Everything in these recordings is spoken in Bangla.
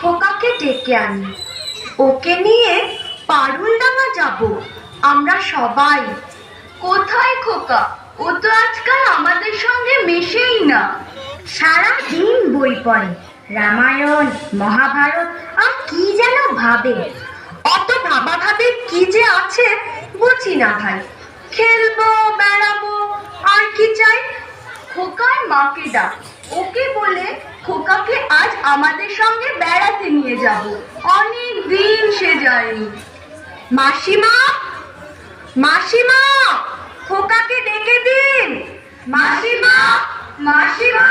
খোকাকে ডেকে আনি। ওকে নিয়ে পারুলডাঙ্গা যাব। আমরা সবাই। কোথায় খোকা? ও তো আজকাল আমাদের সঙ্গে মেশেই না। সারা দিন বই পড়ে, রামায়ণ, মহাভারত, আর কি যেন ভাবে। অত ভাবা ভাবে কি যে আছে, বুঝি না ভাই। খেলব, বেড়াবো, আর কি চাই? খোকার মাকে ডাক। ওকে বলে খোকাকে আজ আমাদের সঙ্গে বেড়াতে নিয়ে যাব। অনেক দিন সে যায়নি। মাসিমা মাসিমা, খোকাকে ডেকে দিন। মাসিমা মাসিমা।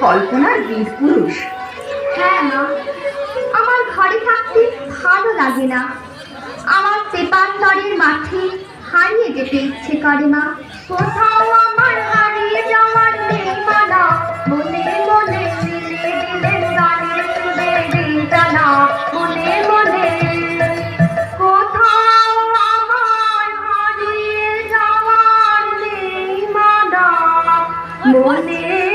কল্পনার বীর পুরুষ। হ্যাঁ মা, আমার ঘরে থাকতে ভালো লাগে না। আমার পেপান্তরের মাঠে হারিয়ে যেতে ইচ্ছে করে মা। কোথাও আমার হারিয়ে যাওয়ার নেই মানা মনে মনে মনে মনে কোথাও আমার হারিয়ে যাওয়ার নেই মনে মনে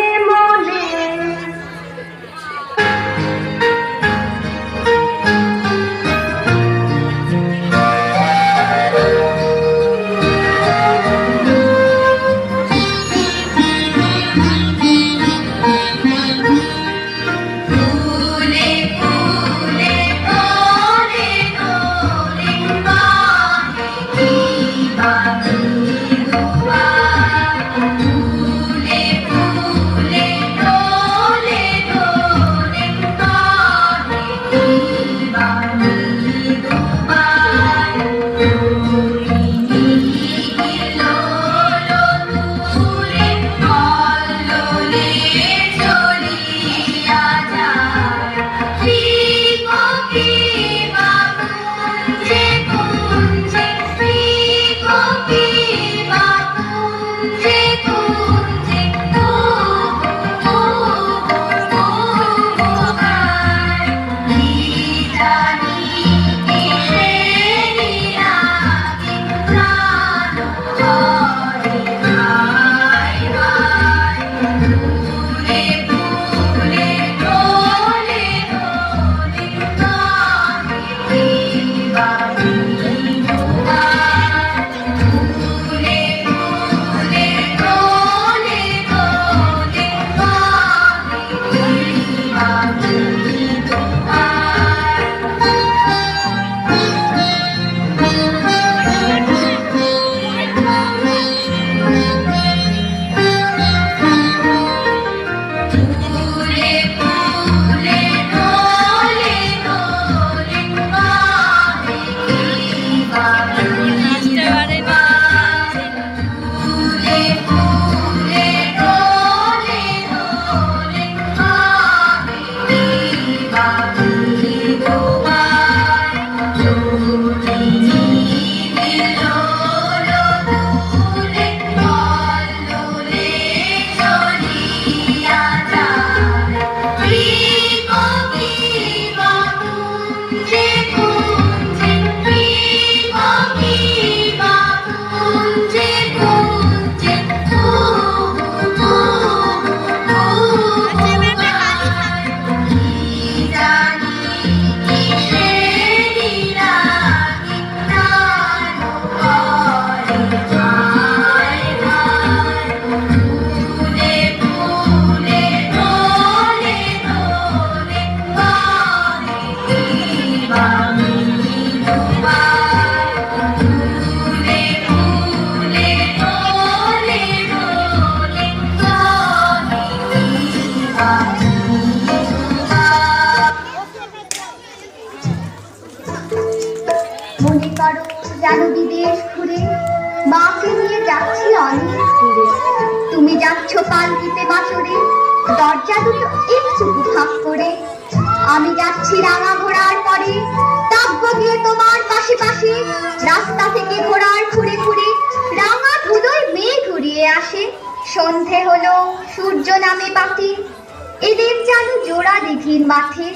যাচ্ছ পালকিতে বাসরে, দরজা দুটো একটু ফাঁক করে। আমি যাচ্ছি রাঙা ঘোড়ার পরে তাব্য দিয়ে তোমার পাশে পাশে, রাস্তা থেকে ঘোড়ার খুঁড়ে খুঁড়ে রাঙা ধুলোয় মেঘ ঘুরিয়ে আসে। সন্ধে হলো, সূর্য নামে বাতি, এদের যেন জোড়া দিঘির মাঠে।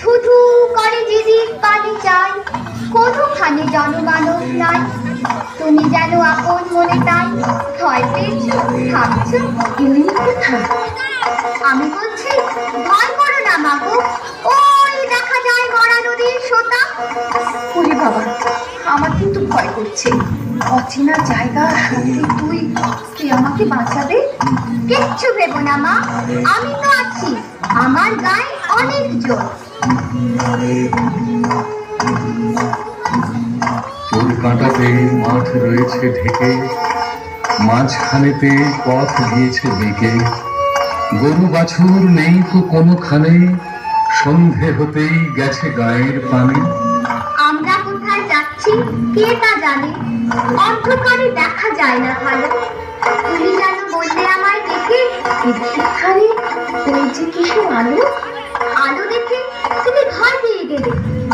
থুথু করে যেদিক পানি চাই কোনোখানে জনমানব নাই তুমি যেন আপন মনে তাই ভয় পেয়েছ, ভাবছ ইনি কোথায় আমি বলছি, ভয় করো না মাগো ওই দেখা যায় মরা নদীর সোতা। ওরে বাবা, আমার কিন্তু ভয় করছে। অচেনা জায়গা সত্যি তুই তুই আমাকে বাঁচাবে? কিচ্ছু ভেবো না, মা। আমি তো আছি, আমার গায়ে অনেক জোর। কাঁটাতে মাঠ রয়েছে ঢেকে, মাঝখানেতে পথ গিয়েছে বেঁকে। গরু বাছুর নেই তো কোনোখানে, সন্ধে হতেই গেছে গায়ের পানে। আমরা কোথায় যাচ্ছি, কে তা জানে? অন্ধকারে দেখা যায় না ভালো তুমি যেন বললে আমায় দেখে যে কিছু আলো আলো দেখে তুমি গেলে।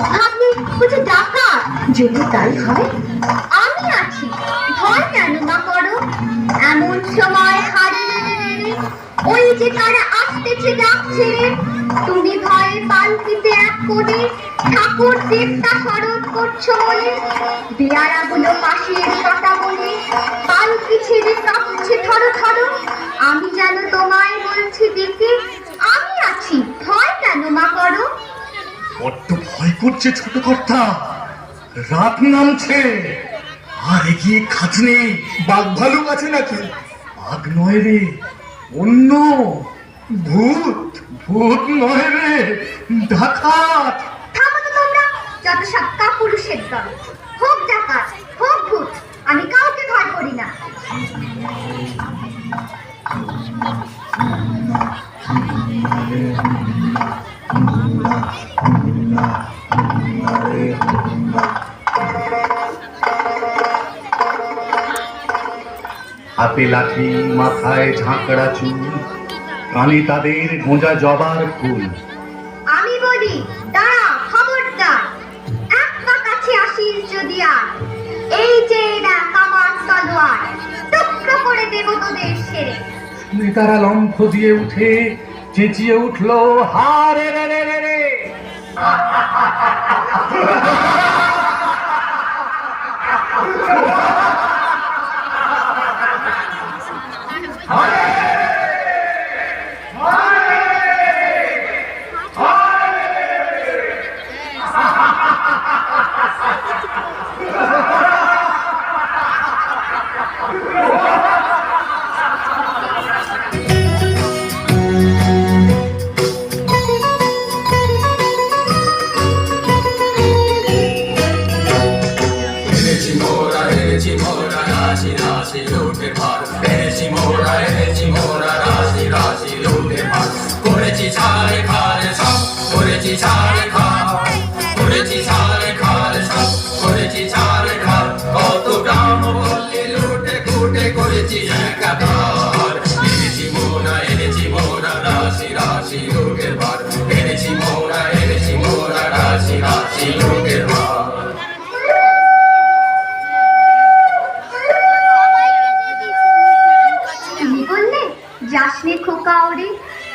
ভাবলে বুঝে ডাকাত। যদি তাই হয়? আমি আছি। ভয় কেন মা করো? এমন সময় হারে ওই যে তারা আসতেছে ডাক ছেড়ে তুমি ভয়ে পালকিতে এক কোণে ঠাকুর দেবতা স্মরণ করছ বলে। বেয়ারা গুলো পাশের শটা বলে পালকি ছেড়ে কাঁপছে থরো থরো আমি যেন তোমায় বলছি দেখে আমি আছি। ভয় কেন মা করো? বড্ড ভয় করছে ছোট কর্তা রাত নামছে। আর এগিয়ে খাতনি বাঘ ভালুক আছে নাকি? বাঘ নয় রে, অন্য। ভূত ভূত নয় রে, ডাকাত। থামো তো তোমরা দল। হোক ডাকাত, হোক ভূত, আমি কাউকে ভয় করি না। হাতে লাঠি মাথায় ঝাঁকড়া চুল কানে তাদের গোঁজা জবার ফুল। আমি বলি দাঁড়া খবরদার। এক পা কাছে আসিস যদি আর। এই যে এরা কামার তলোয়ার। টুকরো করে দেব তোদের সেরে। নেতারা লম্ফ দিয়ে উঠে চেঁচিয়ে উঠল হারে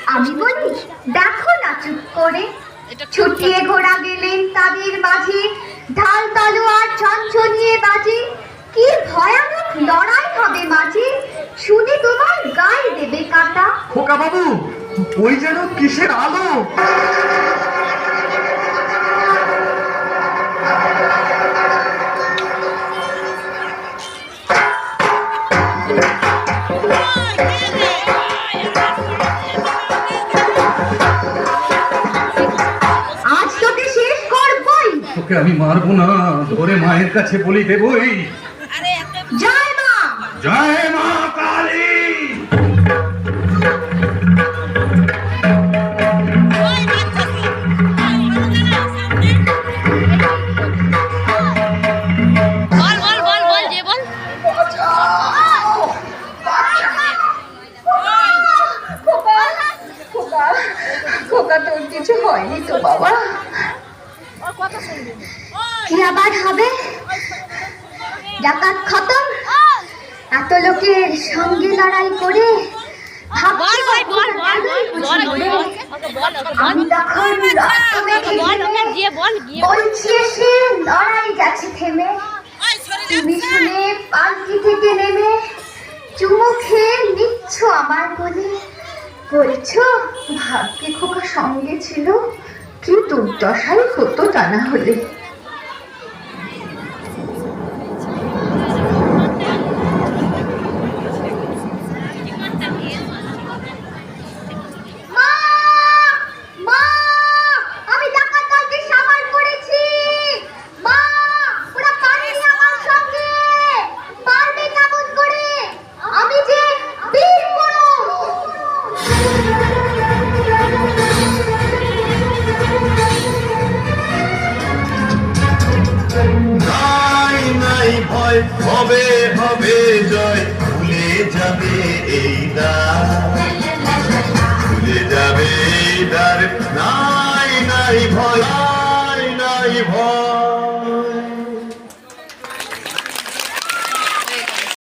আমি বলি দেখো না চুপ করে। ছুটিয়ে ঘোড়া গেলেন তাদের মাঝে। ঢাল তলোয়ার ছনছনিয়ে বাজে। কি ভয়ানক লড়াই হবে মাঝে। শুনে তোমার গায়ে দেবে কাটা। খোকা বাবু ওই যেন কিসের আলো? তোকে আমি মারবো না। ধরে মায়ের কাছে বলি দেবই। জয় মা! জয় থেকে নেমে চুমু খেয়ে নিচ্ছ আমার বলছো খোকা সঙ্গে ছিল কি দুর্দশাই হতো তা না হলে